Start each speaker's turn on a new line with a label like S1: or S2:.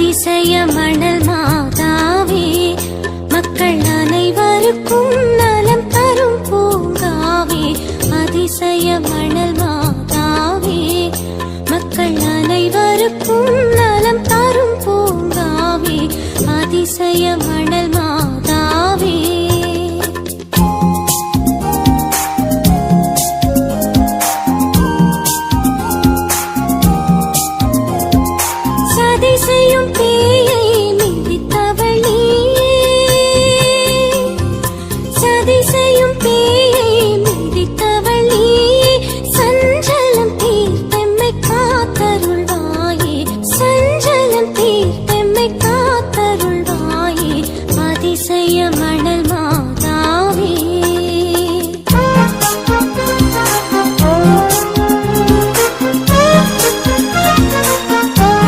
S1: அதிசய மணல் மாதாவே மக்கள் அனைவருக்கும் நலம் தரும் பூங்காவே. அதிசய மணல் மாதாவே மக்கள் அனைவருக்கும் நலம் தரும் பூங்காவே. அதிசய மணல் மா இசைய மணல்